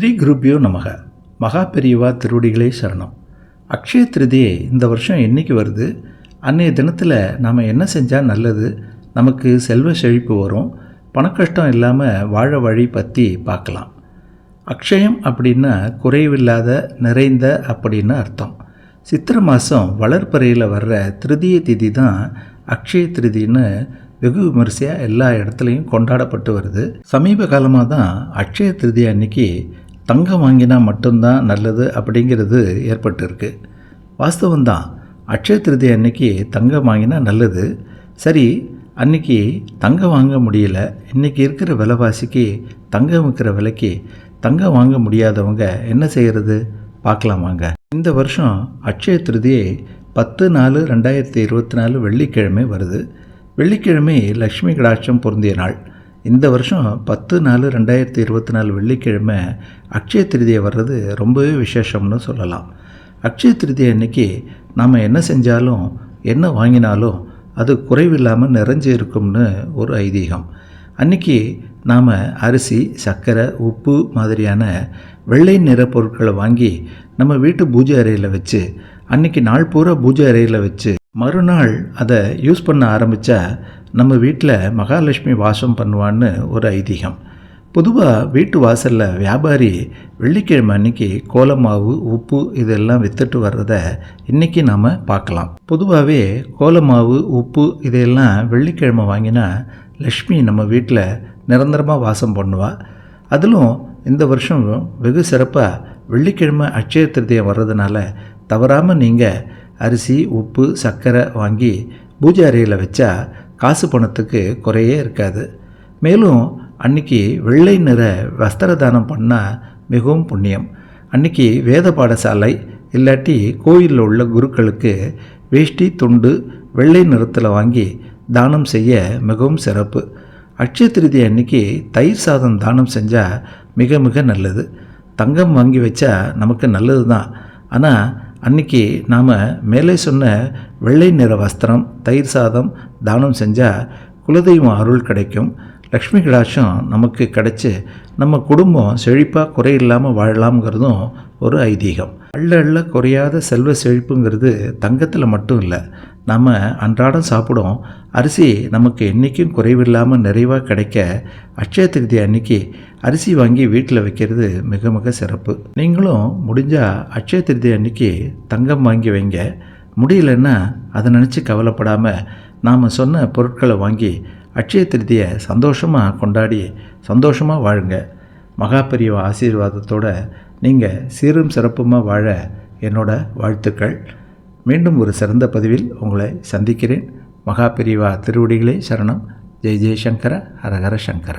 ஸ்ரீ குருப்பியோ நமக. மகா பெரியவா திருவடிகளே சரணம். அக்ஷய திருதியை இந்த வருஷம் என்னைக்கு வருது? அன்றைய தினத்தில் நாம் என்ன செஞ்சால் நல்லது? நமக்கு செல்வ செழிப்பு வரும். பணக்கஷ்டம் இல்லாமல் வாழ வழி பற்றி பார்க்கலாம். அக்ஷயம் அப்படின்னா குறைவில்லாத நிறைந்த அப்படின்னு அர்த்தம். சித்திரை மாதம் வளர்ப்பறையில் வர்ற திருதிய திதி தான் அக்ஷய திருதின்னு வெகு விமரிசையாக எல்லா இடத்துலையும் கொண்டாடப்பட்டு வருது. சமீப காலமாக தான் அக்ஷய திருதி அன்னைக்கு தங்கம் வாங்கினா மட்டும்தான் நல்லது அப்படிங்கிறது ஏற்பட்டிருக்கு. வாஸ்தவம்தான். அக்ஷய திருதி அன்னைக்கு தங்கம் வாங்கினா நல்லது. சரி அன்னைக்கு தங்கம் வாங்க முடியல. இன்றைக்கி இருக்கிற விலைவாசிக்கு தங்கம் விற்கிற விலைக்கு தங்கம் வாங்க முடியாதவங்க என்ன செய்கிறது பார்க்கலாம் வாங்க. இந்த வருஷம் அக்ஷய திருதியை பத்து நாலு ரெண்டாயிரத்தி இருபத்தி நாலு வெள்ளிக்கிழமை வருது. வெள்ளிக்கிழமை லக்ஷ்மி கடாட்சம் பொருந்திய நாள். இந்த வருஷம் பத்து நாலு ரெண்டாயிரத்தி இருபத்தி நாலு வெள்ளிக்கிழமை அக்ஷய திருதியை வர்றது ரொம்பவே விசேஷம்னு சொல்லலாம். அக்ஷய திருதியை அன்னைக்கு நாம் என்ன செஞ்சாலும் என்ன வாங்கினாலும் அது குறைவில்லாமல் நிறைஞ்சு இருக்கும்னு ஒரு ஐதீகம். அன்னைக்கு நாம் அரிசி சர்க்கரை உப்பு மாதிரியான வெள்ளை நிற பொருட்களை வாங்கி நம்ம வீட்டு பூஜை அறையில் வச்சு அன்னைக்கு நாள் பூரா பூஜை அறையில் வச்சு மறுநாள் அதை யூஸ் பண்ண ஆரம்பித்தா நம்ம வீட்டில் மகாலட்சுமி வாசம் பண்ணுவான்னு ஒரு ஐதீகம். பொதுவாக வீட்டு வாசலில் வியாபாரி வெள்ளிக்கிழமை அன்னைக்கு கோலமாவு உப்பு இதெல்லாம் விற்றுட்டு வர்றத இன்றைக்கி நாம் பார்க்கலாம். பொதுவாகவே கோலமாவு உப்பு இதையெல்லாம் வெள்ளிக்கிழமை வாங்கினா லக்ஷ்மி நம்ம வீட்டில் நிரந்தரமாக வாசம் பண்ணுவாள் அதிலும் இந்த வருஷம் வெகு சிறப்பாக வெள்ளிக்கிழமை அட்சய திருதியம் வர்றதுனால தவறாமல் நீங்கள் அரிசி உப்பு சர்க்கரை வாங்கி பூஜை அறையில் வச்சா காசு பணத்துக்கு குறையே இருக்காது. மேலும் அன்னைக்கு வெள்ளை நிற வஸ்திர தானம் பண்ணால் மிகவும் புண்ணியம். அன்னைக்கு வேத பாடசாலை இல்லாட்டி கோயிலில் உள்ள குருக்களுக்கு வேஷ்டி துண்டு வெள்ளை நிறத்தில் வாங்கி தானம் செய்ய மிகவும் சிறப்பு. அட்சய திருதி அன்னைக்கு தயிர் சாதம் தானம் செஞ்சால் மிக மிக நல்லது. தங்கம் வாங்கி வச்சா நமக்கு நல்லது தான் ஆனால் அன்னைக்கு நாம் மேலே சொன்ன வெள்ளை நிற வஸ்திரம் தயிர் சாதம் தானம் செஞ்சால் குலதெய்வம் அருள் கிடைக்கும். லக்ஷ்மி கடாட்சம் நமக்கு கிடைச்சி நம்ம குடும்பம் செழிப்பாக குறையில்லாமல் வாழலாம்ங்கிறதும் ஒரு ஐதீகம். அள்ள அள்ள குறையாத செல்வ செழிப்புங்கிறது தங்கத்தில் மட்டும் இல்லை நம்ம அன்றாடம் சாப்பிடும் அரிசி நமக்கு என்றைக்கும் குறைவில்லாமல் நிறைவாக கிடைக்க அட்சய திருதி அன்னைக்கு அரிசி வாங்கி வீட்டில் வைக்கிறது மிக மிக சிறப்பு. நீங்களும் முடிஞ்சால் அட்சய திருதி அன்னைக்கு தங்கம் வாங்கி வைங்க. முடியலன்னா அதை நினச்சி கவலைப்படாமல் நாம் சொன்ன பொருட்களை வாங்கி அட்சய திருதியை சந்தோஷமாக கொண்டாடி சந்தோஷமாக வாழுங்க. மகாபெரியவ ஆசீர்வாதத்தோடு நீங்கள் சீரும் சிறப்புமாக வாழ என்னோட வாழ்த்துக்கள். மீண்டும் ஒரு சிறந்த பதிவில் உங்களை சந்திக்கிறேன். மகாபெரிவா திருவடிகளே சரணம். ஜெய் ஜெய்சங்கர ஹரஹர சங்கர.